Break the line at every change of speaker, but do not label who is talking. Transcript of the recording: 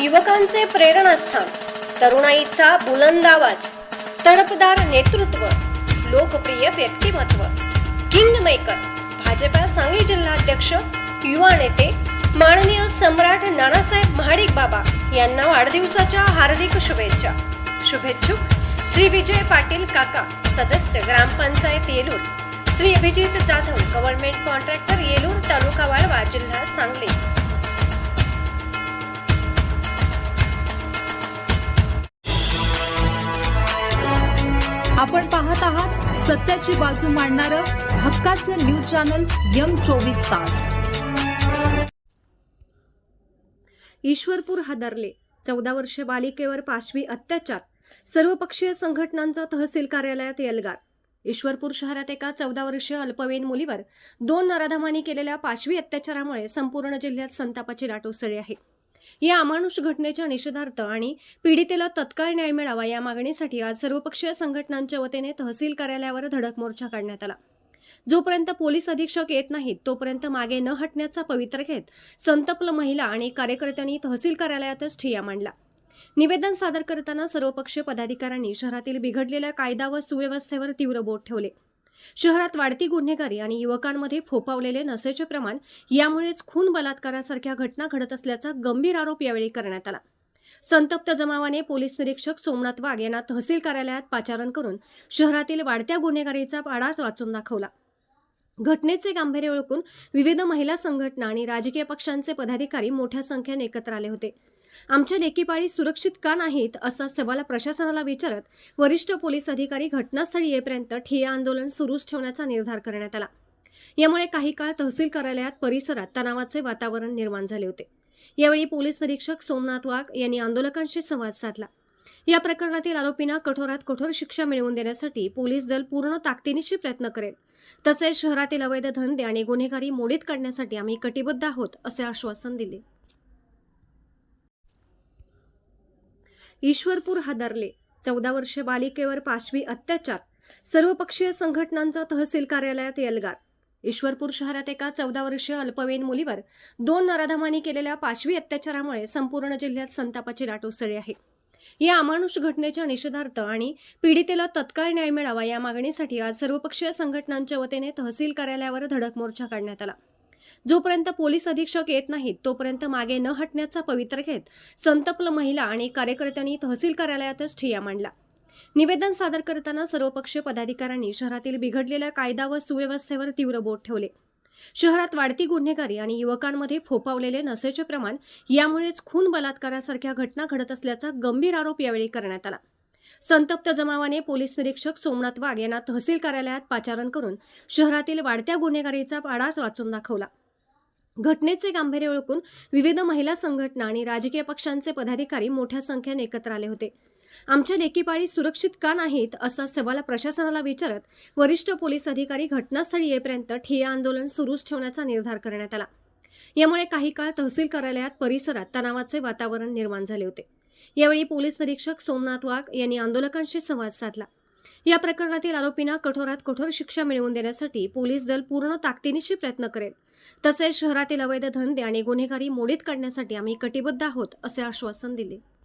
युवकांचे प्रेरणास्थान तरुणाईचा बुलंद आवाज तडफदार नेतृत्व लोकप्रिय व्यक्तिमत्व. किंग मेकर भाजपा सांगली जिल्हाध्यक्ष युवा नेते माननीय सम्राट नानासाहेब महाडिक बाबा यांना वाढदिवसाच्या हार्दिक शुभेच्छा. शुभेच्छुक श्री विजय पाटील काका सदस्य ग्रामपंचायत येलूर. श्री अभिजित जाधव गव्हर्नमेंट कॉन्ट्रॅक्टर येलूर तालुका वाळवा जिल्हा सांगली.
आपण पाहत आहात सत्याची बाजू मांडणारं हक्काचं न्यूज चॅनल यम चोवीस तास.
ईश्वरपूर हादरले. चौदा वर्षे बालिकेवर पाशवी अत्याचार. सर्वपक्षीय संघटनांचा तहसील कार्यालयात एल्गार ईश्वरपूर शहरात एका चौदा वर्षीय अल्पवयीन मुलीवर दोन नराधमांनी केलेल्या पाशवी अत्याचारामुळे संपूर्ण जिल्ह्यात संतापाची लाट उसळली आहे. या अमानुष घटनेच्या निषेधार्थ आणि पीडितेला तत्काळ न्याय मिळावा या मागणीसाठी आज सर्वपक्षीय संघटनांच्या वतीने तहसील कार्यालयावर धडक मोर्चा काढण्यात आला. जोपर्यंत पोलीस अधीक्षक येत नाहीत तोपर्यंत मागे न हटण्याचा पवित्र घेत संतप्ल महिला आणि कार्यकर्त्यांनी तहसील कार्यालयातच ठिय्या मांडला. निवेदन सादर करताना सर्वपक्षीय पदाधिकाऱ्यांनी शहरातील बिघडलेल्या कायदा व सुव्यवस्थेवर तीव्र बोट ठेवले. शहरात वाढती गुन्हेगारी आणि युवकांमध्ये फोपावलेले नशेचे प्रमाण यामुळेच खून बलात्कारासारख्या घटना घडत असल्याचा गंभीर आरोप यावेळी करण्यात आला. संतप्त जमावाने पोलीस निरीक्षक सोमनाथ वाघ यांना तहसील कार्यालयात पाचारण करून शहरातील वाढत्या गुन्हेगारीचा पाडाच वाचून दाखवला. घटनेचे गांभीर्य ओळखून विविध महिला संघटना आणि राजकीय पक्षांचे पदाधिकारी मोठ्या संख्येने एकत्र आले होते. आमच्या लेकीपाळी सुरक्षित का नाहीत असा सवाल प्रशासनाला विचारत वरिष्ठ पोलीस अधिकारी घटनास्थळी येईपर्यंत ठिय्या आंदोलन सुरूच ठेवण्याचा निर्धार करण्यात आला. यामुळे काही काळ तहसील कार्यालयात परिसरात तणावाचे वातावरण निर्माण झाले होते. यावेळी पोलीस निरीक्षक सोमनाथ वाघ यांनी आंदोलकांशी संवाद साधला. या प्रकरणातील आरोपींना कठोरात कठोर शिक्षा मिळवून देण्यासाठी पोलीस दल पूर्ण ताकदीनिशी प्रयत्न करेल. तसेच शहरातील अवैध धंदे आणि गुन्हेगारी मोडीत काढण्यासाठी आम्ही कटिबद्ध आहोत असे आश्वासन दिले. ईश्वरपूर हादरले. चौदा वर्ष बालिकेवर पाशवी अत्याचार. सर्वपक्षीय संघटनांचा तहसील कार्यालयात एल्गार ईश्वरपूर शहरात एका चौदा वर्षीय अल्पवयीन मुलीवर दोन नराधमांनी केलेल्या पाशवी अत्याचारामुळे संपूर्ण जिल्ह्यात संतापाची लाट उसळली आहे. या अमानुष घटनेच्या निषेधार्थ आणि पीडितेला तत्काळ न्याय मिळावा या मागणीसाठी आज सर्वपक्षीय संघटनांच्या वतीने तहसील कार्यालयावर धडक मोर्चा काढण्यात आला. जोपर्यंत पोलीस अधीक्षक येत नाहीत तोपर्यंत मागे न हटण्याचा पवित्र घेत संतप्ल महिला आणि कार्यकर्त्यांनी तहसील कार्यालयातच ठिय्या मांडला. निवेदन सादर करताना सर्वपक्षीय पदाधिकाऱ्यांनी शहरातील बिघडलेल्या कायदा व सुव्यवस्थेवर तीव्र बोट ठेवले. शहरात वाढती गुन्हेगारी आणि युवकांमध्ये फोपावलेले नशेचे प्रमाण यामुळेच खून बलात्कारासारख्या घटना घडत असल्याचा गंभीर आरोप यावेळी करण्यात आला. संतप्त जमावाने पोलीस निरीक्षक सोमनाथ वाघ यांना तहसील कार्यालयात पाचारण करून शहरातील वाढत्या गुन्हेगारीचा पाडाच वाचून दाखवला. घटनेचे गांभीर्य ओळखून विविध महिला संघटना आणि राजकीय पक्षांचे पदाधिकारी मोठ्या संख्येने एकत्र आले होते. आमच्या लेकीपाळी सुरक्षित का नाहीत असा सवाल प्रशासनाला विचारत वरिष्ठ पोलीस अधिकारी घटनास्थळी येईपर्यंत ठिय्या आंदोलन सुरूच ठेवण्याचा निर्धार करण्यात आला. यामुळे काही काळ तहसील कार्यालयात परिसरात तणावाचे वातावरण निर्माण झाले होते. यावेळी पोलीस निरीक्षक सोमनाथ वाघ यांनी आंदोलकांशी संवाद साधला. या प्रकरणातील आरोपींना कठोरात कठोर शिक्षा मिळवून देण्यासाठी पोलीस दल पूर्ण ताकदीनिशी प्रयत्न करेल. तसेच शहरातील अवैध धंदे आणि गुन्हेगारी मोडीत काढण्यासाठी आम्ही कटिबद्ध आहोत असे आश्वासन दिले.